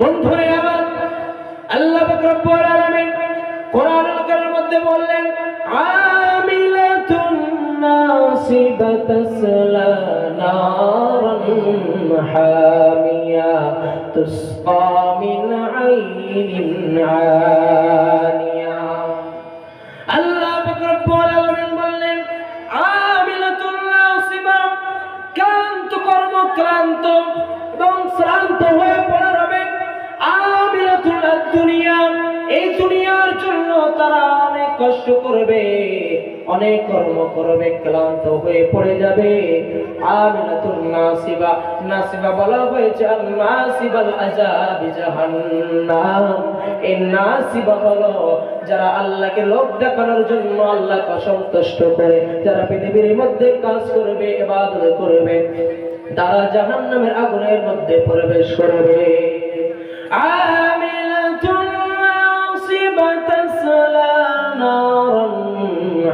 বন্ধুরে, আমার আল্লাহ রব্বুল আলামিন কোরআনুল মধ্যে বললেন, আমিলাতুন নাসিবাতাসলা নারান হামিয়া তুসকা মিন আইনিন আনিয়া জন্য তারা অনেক কষ্ট করবে, অনেক কর্ম করবে, ক্লান্ত হয়ে পড়ে যাবে। আমিলাতুল নাসিবা নাসিবা বলা হয়েছে আল নাসিবাল আযাবি জাহান্নাম। এই নাসিবা হলো যারা আল্লাহকে লোক দেখানোর জন্য আল্লাহকে অসন্তুষ্ট করে, যারা পৃথিবীর মধ্যে কাজ করবে, ইবাদত করবে, তারা জাহান্নামের আগুনের মধ্যে প্রবেশ করবে। আমিলাতুন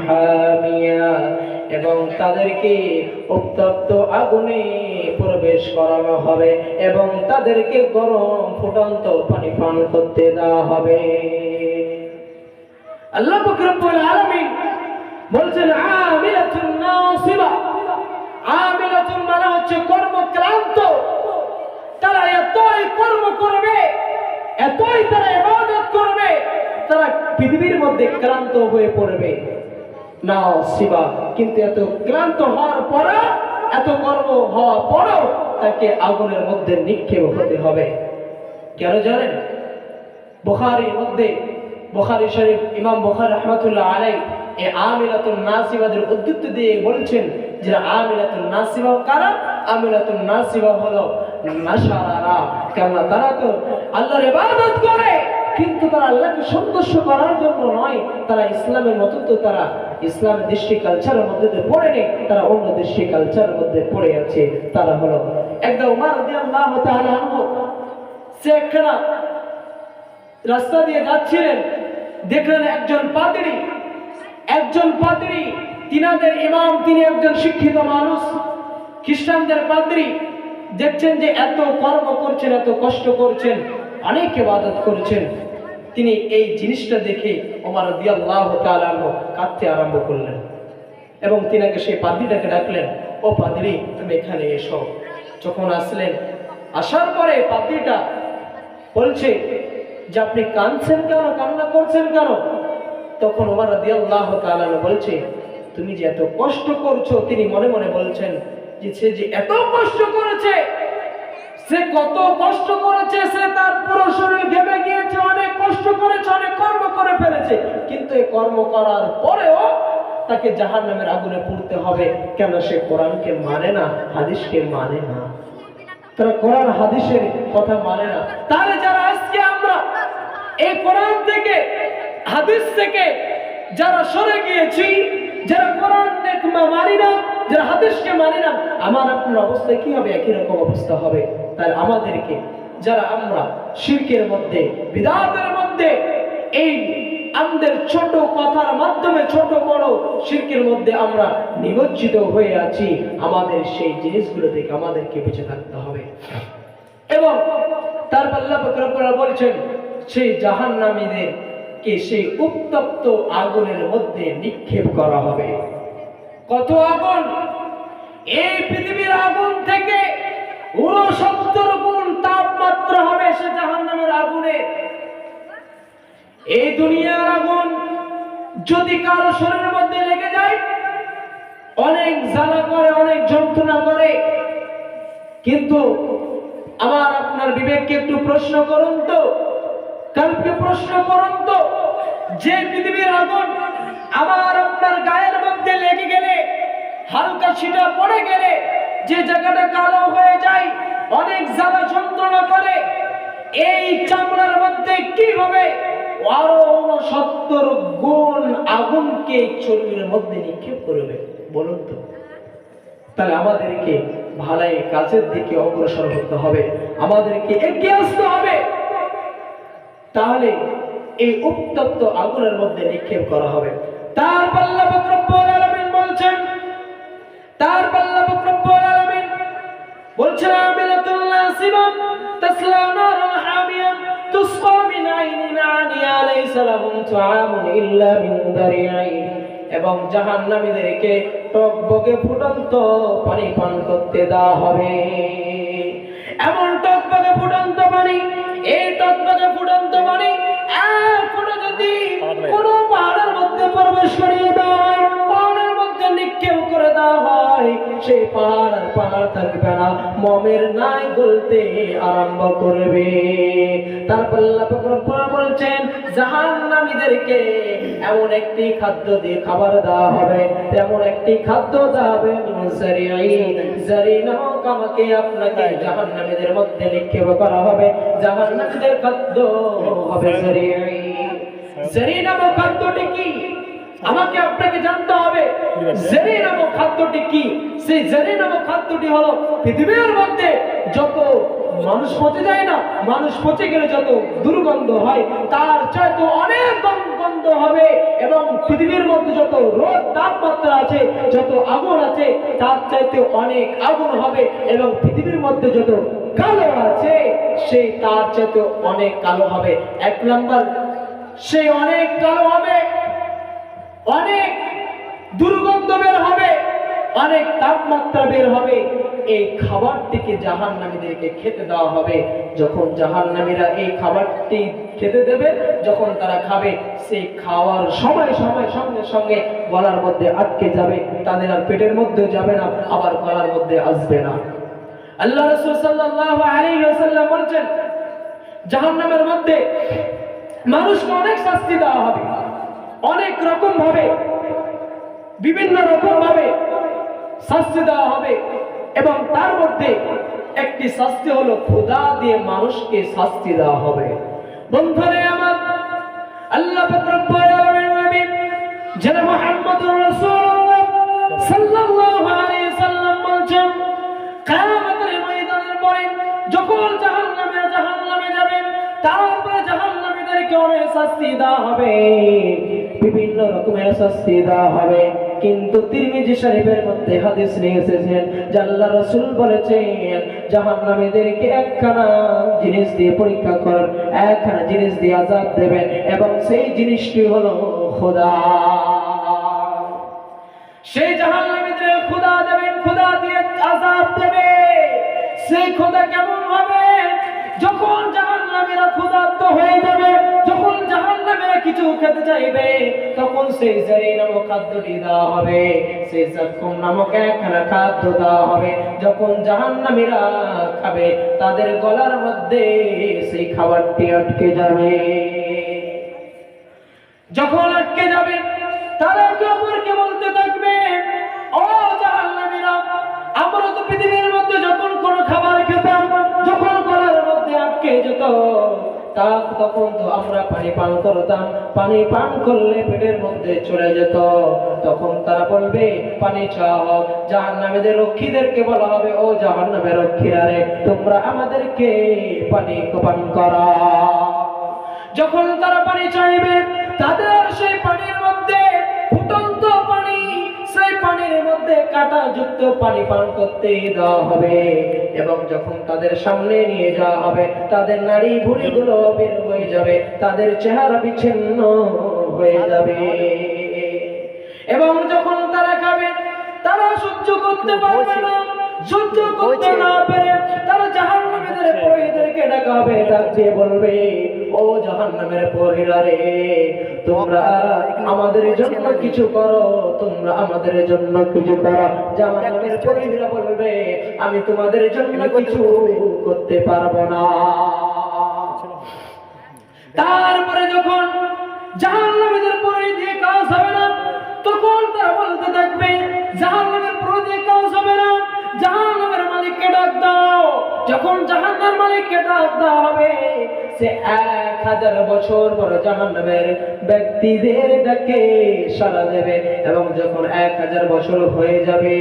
হামিয়া, এবং তাদেরকে উত্তপ্ত আগুনে প্রবেশ করানো হবে এবং তাদেরকে গরম ফুটন্ত পানি পান করতে দেওয়া হবে। আল্লাহ পাক রব্বুল আলামিন বলছেন, আমিলাতুন নাসিবা। আমিলাতুন মানে হচ্ছে কর্মক্লান্ত। তারা এতই কর্ম করবে, এতই তারা ইবাদত করবে, তারা পৃথিবীর মধ্যে ক্লান্ত হয়ে পড়বে। না শিবা কিন্তু এত ক্লান্ত হওয়ার পরে এত কর্ম হওয়ার পরেও তাকে আগুনের মধ্যে নিক্ষেপ হতে হবে। কেন জানেন? বুখারীর মধ্যে, বুখারী শরীফ ইমাম বুখারী রহমাতুল্লাহ আলাই এই আমিলাতুন নাসিবাদের উদ্ধৃত দিয়ে বলছেন যে আমিলাতুন নাসিবা কারা? আমিলাতুন নাসিবা হলো নাসারারা। কেননা তারা তো আল্লাহর ইবাদত করে, কিন্তু তারা আল্লাহকে সন্তুষ্ট করার জন্য নয়, তারা ইসলামের মতো তো তারা ইসলামের দৃষ্টি কালচারের মধ্যে তো পড়ে নেই, তারা অন্য দৃষ্টি কালচারের মধ্যে পড়ে আছে। তারা হলো একদম উমার রাদিয়াল্লাহু তাআলা আনহু। সে একখানা রাস্তা দিয়ে যাচ্ছিলেন, দেখলেন একজন পাদ্রী একজন পাদ্রী, তিনাদের ইমাম, তিনি একজন শিক্ষিত মানুষ, খ্রিস্টানদের পাদ্রী। দেখছেন যে এত কর্ম করছেন, এত কষ্ট করছেন, অনেক ইবাদত করছেন। তিনি এই জিনিসটা দেখে ওমর রাদিয়াল্লাহু তাআলা আনহু কাঁদতে আরম্ভ করলেন। এবং তিনাকে সেই পাদ্রীটাকে ডাকলেন, ও পাদ্রী, তুমি এখানে এসো। যখন আসলেন, আসার পরে পাদ্রীটা বলছে যে, আপনি কাঁদছেন কেন? কান্না করছেন কেন? তখন ওমর রাদিয়াল্লাহু তাআলা বলছে, তুমি যে এত কষ্ট করছ? তিনি মনে মনে বলছেন যে, সে যে এত কষ্ট করেছে সে কত কষ্ট করেছে, সে তার পুরো শরীর ঘেমে গিয়েছে, অনেক কষ্ট করেছে, অনেক কর্ম করে ফেলেছে। কিন্তু এই কর্ম করার পরেও তাকে জাহান্নামের আগুনে পুড়তে হবে। কেন সে কোরআনকে মানে না, হাদিসকে মানে না? তারা কোরআন হাদিসের কথা মানে না? তাহলে যারা আজকে আমরা এই কোরআন থেকে, হাদিস থেকে যারা সরে গিয়েছি, যারা কোরআন মানি না, যারা হাদিসকে মানে না, আমার আপনার অবস্থা কি হবে? একই রকম অবস্থা হবে। তাই আমাদেরকে, যারা আমরা শিরকের মধ্যে, বিদাতের মধ্যে, এই আমাদের ছোট কথার মাধ্যমে ছোট বড় শিরকের মধ্যে আমরা নিমজ্জিত হয়ে আছি, আমাদের সেই জিনিসগুলো থেকে আমাদেরকে বেঁচে থাকতে হবে। এবং তারপর আল্লাহ বলছেন, সেই জাহান্নামীদের কে সেই উত্তপ্ত আগুনের মধ্যে নিক্ষেপ করা হবে। কত আগুন? এই পৃথিবীর আগুন থেকে উনসত্তর গুণ তাপমাত্রা হবে সে জাহান্নামের আগুনে। এই দুনিয়ার আগুন যদি কারও শরীরের মধ্যে লেগে যায়, অনেক জ্বালা করে, অনেক যন্ত্রণা করে, কিন্তু আমার আপনার বিবেককে একটু প্রশ্ন করুন তো কালকে প্রশ্ন করুন তো, যে পৃথিবীর আগুন আমার আপনার গায়ের মধ্যে লেগে গেলে, হালকা ছিটা পড়ে গেলে যে জায়গাটা কালো হয়ে যায়, অনেক জ্বালা যন্ত্রণা করে। এই চামড়ার মধ্যে কি হবে? আরও গুণ আগুনকে মধ্যে নিক্ষেপ করবে। বলুন তো। তাহলে আমাদেরকে ভালাই কাজের দিকে অগ্রসর হতে হবে। আমাদেরকে এগিয়ে আসতে হবে। তাহলে এই উত্তপ্ত আগুনের মধ্যে নিক্ষেপ করা হবে। তার পাল্লা আলামিন বলছেন, তার পাল্লা বলছে এবং জাহান নামীদেরকে টক বকে ফুটন্ত পানি পান করতে দেওয়া হবে। এমন টক বকে ফুটন্ত পানি এই টক বকে ফুটন্ত পানি এক ফুটো যদি কোনো পাহাড়ের মধ্যে প্রবেশ করিয়ে দেয় নিক্ষেপ করে দেওয়া হয় সেই পাহাড় আর পাহাড় থাকবে না। মমের নাই গলতে আরম্ভ করবে। তারপর আল্লাহ বলছেন জাহান্নামীদেরকে এমন একটি খাদ্য দিয়ে খাবার দেওয়া হবে তেমন একটি খাদ্য দেওয়া হবে নামক আমাকে আপনাকে জাহান্নামীদের মধ্যে নিক্ষেপ করা হবে। জাহান্নামীদের খাদ্য হবে জারি নামক খাদ্যটি কি? আমাকে আপনাকে জানতে হবে জেনে নামক খাদ্যটি কি। সেই জেনে নামক খাদ্যটি হলো পৃথিবীর মধ্যে যত মানুষ পচে যায় না মানুষ পচে গেলে যত দুর্গন্ধ হয় তার চাইতে অনেক গন- গন্ধ হবে এবং পৃথিবীর মধ্যে যত রোদ তাপমাত্রা আছে যত আগুন আছে তার চাইতে অনেক আগুন হবে এবং পৃথিবীর মধ্যে যত কালো আছে সেই তার চাইতে অনেক কালো হবে। এক নাম্বার সেই অনেক কালো হবে। অনেক দুর্গন্ধ বের হবে, অনেক তাপমাত্রা বের হবে। এই খাবারটিকে জাহান্নামীদেরকে খেতে দেওয়া হবে। যখন জাহান্নামীরা এই খাবারটি খেতে দেবে, যখন তারা খাবে, সেই খাওয়ার সময় সময় সঙ্গে সঙ্গে গলার মধ্যে আটকে যাবে। তাদের আর পেটের মধ্যে যাবে না, আবার গলার মধ্যে আসবে না। আল্লাহ রাসূল আলাইহি ওয়াসাল্লাম বলছেন, জাহান্নামের মধ্যে মানুষকে অনেক শাস্তি দেওয়া হবে। অনেক রকম ভাবে, বিভিন্ন রকম ভাবে শাস্তি দেওয়া হবে এবং তার মধ্যে একটি শাস্তি হলো খোদা দিয়ে মানুষকে শাস্তি দেওয়া হবে। বন্ধুরে আমার আল্লাহ যারা সাল্লাম পরে যখন জাহান্নামে জাহান্নামে যাবেন অনেক শাস্তি দেওয়া হবে। বিভিন্ন রকমের শাস্তি দেওয়া হবে। কিন্তু তিরমিজি শরীফের মধ্যে হাদিস নিয়ে এসেছেন আল্লাহ রাসূল বলেছেন, জাহান্নামীদেরকে একখানা জিনিস দিয়ে পরীক্ষা করেন, একখানা জিনিস দিয়ে আযাব দেবেন এবং সেই জিনিসটি হলো খোদা। সেই জাহান্নামীদের খোদা দেবেন, খোদা দিয়ে আযাব দেবে। সেই খোদা কেমন হবে? যখন জাহান্নামীরা ক্ষুধার্ত হয়ে যাবে যখন জাহান্নামীরা কিছু খেতে চাইবে, তখন সেই জারি নামক খাদ্যটি দেওয়া হবে। সেই জাক্কুম নামক একখানা খাদ্য দেওয়া হবে। যখন জাহান্নামীরা খাবে, তাদের গলার মধ্যে সেই খাবারটি আটকে যাবে। যখন আটকে যাবে, তারা একে অপরকে বলতে থাকবে, ও জাহান্নামীরা, আমরা তো পৃথিবীর মধ্যে যখন কোনো খাবার খেতাম, যখন গলার মধ্যে আটকে যেত তা তখন তো আমরা পানি পান করতাম। পানি পান করলে পেটের মধ্যে চলে যেত। তখন তারা বলবে, পানি চাওয়া নামে যে রক্ষীদেরকে বলা হবে, ও জাহান্নামের রক্ষীরা রে, তোমরা আমাদেরকে পানি পান করা। যখন তারা পানি চাইবে, তাদের সেই পানির পানির মধ্যে কাটা যুক্ত পানি পান করতে দেওয়া হবে এবং যখন তাদের সামনে নিয়ে যাওয়া হবে, তাদের নারী ভুড়িগুলো বের হয়ে যাবে, তাদের চেহারা বিচ্ছিন্ন হয়ে যাবে। এবং যখন তারা খাবে, তারা সহ্য করতে পারবে না। সহ্য করতে না পেরে তারা জাহান্নামীদের পুরোহিতদেরকে ডাকা হবে ডাক দিয়ে বলবে ও জাহান্নামের পুরোহিতরা রে তোমরা আমাদের জন্য কিছু করো তোমরা আমাদের জন্য কিছু করো। জাহান্নামের পুরোহিতরা বলবে আমি তোমাদের জন্য কিছু করতে পারব না। তারপরে যখন জাহান্নামীদের পরে দিয়ে কাজ হবে না তখন তারা বলতে থাকবে ডাক দাও। যখন জাহান্নার মালিককে ডাক দেওয়া হবে, সে এক হাজার বছর পর জাহান্নামের ব্যক্তিদের ডাকে সাড়া দেবে। এবং যখন এক হাজার বছর হয়ে যাবে,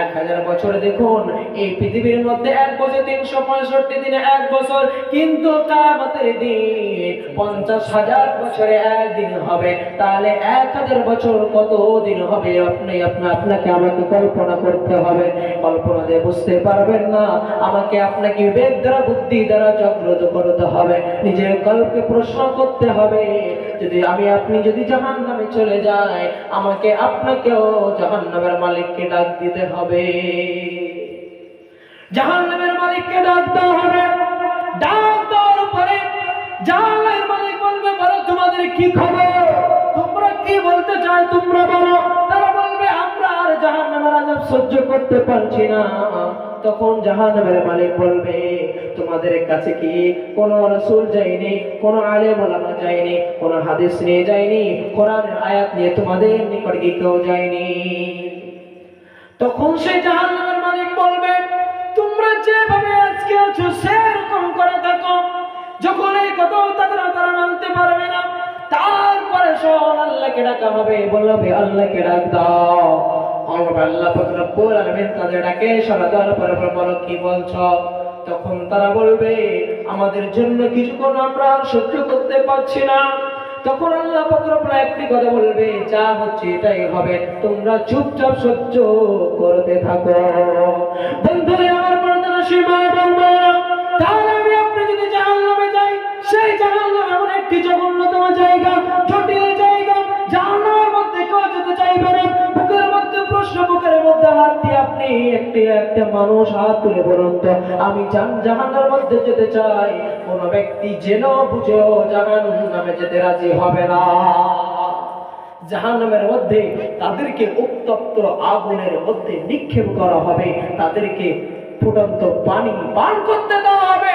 এক হাজার বছর দেখুন, এই পৃথিবীর মধ্যে এক বছর তিনশো পঁয়ষট্টি দিনে এক বছর, কিন্তু কামতের দিন পঞ্চাশ হাজার বছরে একদিন হবে। তাহলে এক হাজার বছর কত দিন হবে? আপনি, আপনা, আপনাকে আমাকে কল্পনা করতে হবে। কল্পনা দিয়ে বুঝতে পারবেন না, আমাকে আপনাকে বিবেক দ্বারা বুদ্ধি দ্বারা জাগ্রত করতে হবে। নিজের কল্পকে প্রশ্ন করতে হবে। যদি আমি, আপনি যদি জাহান চলে যাই আমাকে আপনাকেও জাহান নামের মালিককে ডাক দিতে হবে। জাহান নামের মালিককে ডাক দেওয়া হবে। ডাক দেওয়ার পরে জাহান্নামের মালিক বলবে, বলো, তোমাদের কি খবর? তোমরা কি বলতে চাই তোমরা বলো। তারা বলবে, আমরা আর জাহান্নামের আযাব সহ্য করতে পারছি না। তখন জাহান্নামের মালিক বলবে তোমাদের কাছে কি কোনো রাসূল যায়নি, কোনো আলেম ওলামা যায়নি, কোনো হাদিস নিয়ে যায়নি, কোরআনের আয়াত নিয়ে তোমাদের নিকট কি কেউ যায়নি? তখন সে জাহান্নামের মালিক বলবে, তোমরা যেভাবে আজকে আছো, সেরকম করে থাকো যখন এই তারা মানতে পারবে না, তারপরে সব আল্লাহকে ডাকা হবে। বলবে আল্লাহকে ডাক দাও। আল্লাহ পাক রব্বুল আলামিন তাদের ডাকে সারা বলো কি বলছো? তখন তারা বলবে, আমাদের জন্য কিছুক্ষণ আমরা আর সহ্য করতে পারছি না। তখন আল্লাহ পাক একটি কথা বলবে, যা হচ্ছে এটাই হবে, তোমরা চুপচাপ সহ্য করতে থাকো। বন্ধুরে, আমার প্রার্থনা সীমা বলব তাহলে আমি আপনি যদি জাহান্নামে যাই, সেই জাহান্নাম এমন একটি জঘন্যতম জায়গা একটি মানুষ হাত তুলে বলুন তো, আমি জান জাহান্নার মধ্যে যেতে চাই। কোন ব্যক্তি যেন বুঝেও জাহান নামে যেতে রাজি হবে না। জাহান্নামের মধ্যে তাদেরকে উত্তপ্ত আগুনের মধ্যে নিক্ষেপ করা হবে, তাদেরকে ফুটন্ত পানি পান করতে দেওয়া হবে।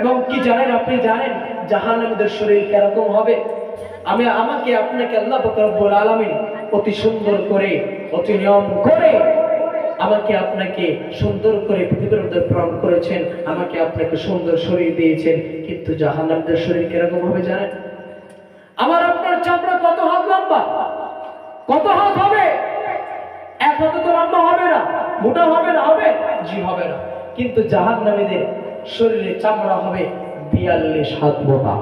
এবং কি জানেন আপনি জানেন জাহান্নামীদের শরীর কীরকম হবে? আমি আমাকে আপনাকে আল্লাহ পাক রব্বুল আলামিন অতি সুন্দর করে, অতি নিয়ম করে আমাকে আপনাকে সুন্দর করে পৃথিবীর মধ্যে প্রেরণ করেছেন, আমাকে আপনাকে সুন্দর শরীর দিয়েছেন, কিন্তু জাহান্নামীদের শরীর কীরকম হবে জানেন? আমার আপনার চামড়া কত হাত লম্বা? কত হাত হবে? এক হাতে তো লম্বা হবে না, মোটা হবে না, হবে? জি, হবে না। কিন্তু জাহান নামীদের শরীরে চামড়া হবে বিয়াল্লিশ হাত মোটা।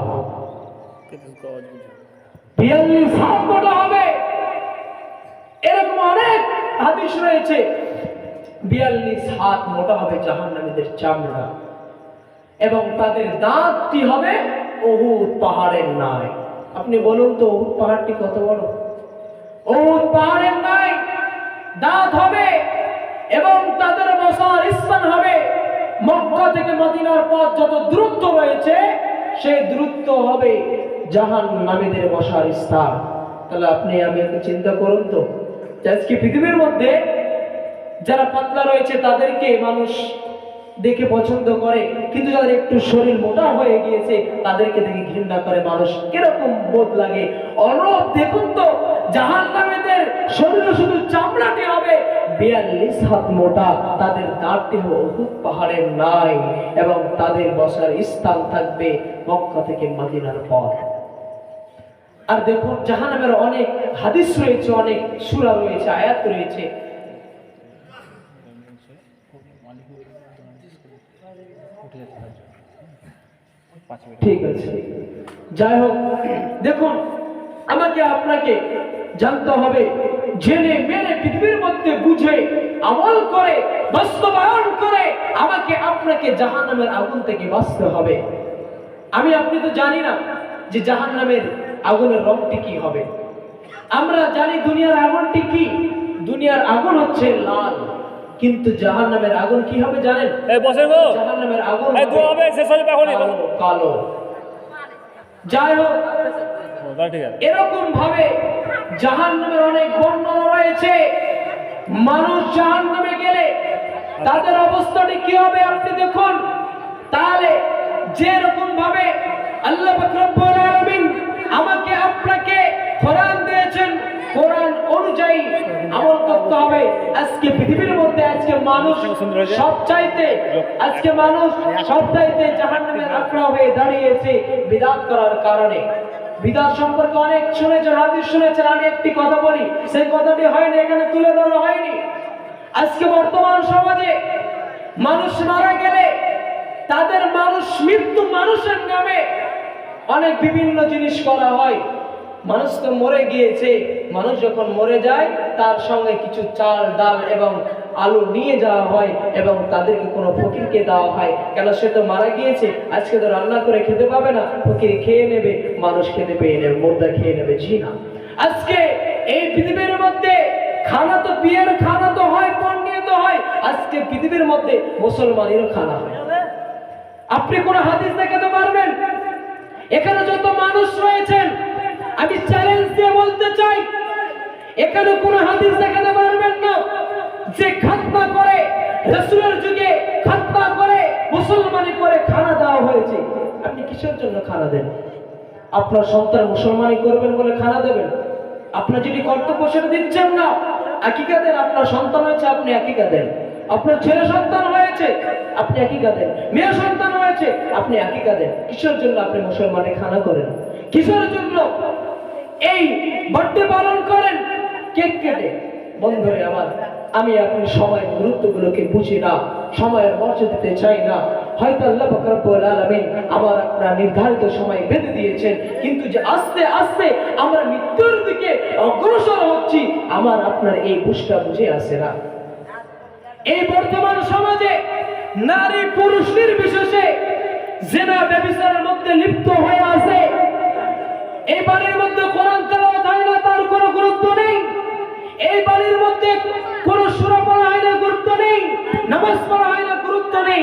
বিয়াল্লিশ হাত মোটা হবে। এরকম অনেক হাদিস রয়েছে। বিয়াল্লিশ হাত মোটা হবে জাহান নামীদের চামড়া। এবং তাদের দাঁতটি হবে অহুদ পাহাড়ের ন্যায়। আপনি বলুন তো অহুদ পাহাড়টি কত বড়? অহুদ পাহাড়ের ন্যায় দাঁত হবে এবং তাদের বসার স্থান হবে। মক্কা থেকে মদিনার পথ যত দূরত্ব রয়েছে, সেই দূরত্ব হবে জাহান নামীদের বসার স্থান। তাহলে আপনি আমি একটু চিন্তা করুন তো আজকে পৃথিবীর মধ্যে যারা পাতলা রয়েছে, তাদেরকে মানুষ দেখে পছন্দ করে, কিন্তু যাদের একটু শরীর মোটা হয়ে গিয়েছে, তাদেরকে দেখে ঘৃণা করে মানুষ। কীরকম বোধ লাগে? অরব দেখুন তো জাহান নামেদের শরীরে শুধু চামড়াটি হবে। বিয়াল্লিশ হাত মোটা, তাদের হবে অহুত পাহাড়ের নাই, এবং তাদের বসার স্থান থাকবে মক্কা থেকে মাদিনার পর। আর দেখুন, জাহান্নামের অনেক হাদিস রয়েছে, অনেক সূরা রয়েছে, আয়াত রয়েছে। ঠিক আছে। যাই হোক, দেখুন, আমাকে আপনাকে জানতে হবে, জেনে মেনে পৃথিবীর মধ্যে বুঝে, আমল করে, বাস্তবায়ন করে আমাকে আপনাকে জাহান্নামের আগুন থেকে বাঁচতে হবে। আমি, আপনি তো জানি না যে জাহান্নামের আগুনের রংটি কি হবে। আমরা জানি দুনিয়ার আগুনটি কি। দুনিয়ার আগুন হচ্ছে লাল। কিন্তু জাহান্নামের আগুন কি হবে জানেন? গো। জাহান্নামের আগুন কালো, যাই হোক এরকম ভাবে জাহান নামের অনেক বর্ণনা রয়েছে। মানুষ জাহান নামে গেলে তাদের অবস্থাটি কি হবে আপনি দেখুন। তাহলে যে রকম ভাবে আল্লাহ আমাকে আপনাকে কোরআন দিয়েছেন কোরআন অনুযায়ী আমল করতে হবে। আজকে পৃথিবীর মধ্যে আজকে মানুষ সব চাইতে আজকে মানুষ সব চাইতে জাহান্নামের হয়ে দাঁড়িয়েছে বিদাত করার কারণে। বিদাত সম্পর্কে অনেক শুনেছেন, হাদিস শুনেছেন, আমি একটি কথা বলি, সেই কথাটি হয়নি, এখানে তুলে ধরা হয়নি। আজকে বর্তমান সমাজে মানুষ মারা গেলে তাদের মানুষ মৃত্যু মানুষের নামে অনেক বিভিন্ন জিনিস করা হয়। মানুষ তো মরে গিয়েছে। মানুষ যখন মরে যায়, তার সঙ্গে কিছু চাল, ডাল এবং আলু নিয়ে যাওয়া হয় এবং তাদেরকে কোনো ফকিরকে দেওয়া হয়। কেন সে তো মারা গিয়েছে? আজকে তো রান্না করে খেতে পাবে না। ফকির খেয়ে নেবে, মানুষ খেতে পেয়ে নেবে, মুর্দা খেয়ে নেবে জি না আজকে এই পৃথিবীর মধ্যে খানা তো বিয়ের খানা তো হয়, পণ নিয়ে তো হয়। আজকে পৃথিবীর মধ্যে মুসলমানেরও খানা হয়। আপনি কোন হাদিস দেখাতে পারবেন? এখানে যত মানুষ রয়েছেন আমি চ্যালেঞ্জ দিয়ে বলতে চাই, এখানে কোন হাদিস দেখাতে পারবেন না যে খাতনা করে, রসুলের যুগে খাতনা করে, মুসলমানি করে খানা দেওয়া হয়েছে। আপনি কিসের জন্য খানা দেন? আপনার সন্তান মুসলমানি করবেন বলে খানা দেবেন? আপনার যদি কর্তব্য সেটা দিচ্ছেন না আকিকা দেন। আপনার সন্তান হয়েছে, আপনি আকিকা দেন। আপনার ছেলে সন্তান হয়েছে, আপনি আকিকা দেন। মেয়ে সন্তান হয়েছে, আপনি আকিকা দেন। কিসের জন্য আপনি মুসলমানি খানা করেন? কিসের জন্য? এই বার্থডে পালন করেন কেক কেটে। বন্ধুরে আমার, আমি এখন সময় গুরুত্বগুলোকে বুঝি না, সময়ের মর্যাদা দিতে চাই না। হয়তো আল্লাহ বকরবুল আলামিন আমার আপনার নির্ধারিত সময় বেঁধে দিয়েছেন, কিন্তু যে আস্তে আস্তে আমরা মৃত্যুর দিকে অগ্রসর হচ্ছি, আমার আপনার এই বুঝটা বুঝে আসে না। এই বর্তমান সমাজে নারী পুরুষ নির্বিশেষে জেনা ব্যবসার মধ্যে লিপ্ত হয়ে আছে। এই বাড়ির মধ্যে কোরআন তেলাওয়াত হয় না, তার কোনো গুরুত্ব নেই। এই বাড়ির মধ্যে কোনো সুরা পড়া হয় না, গুরুত্ব নেই। নামাজ পড়া হয় না, গুরুত্ব নেই।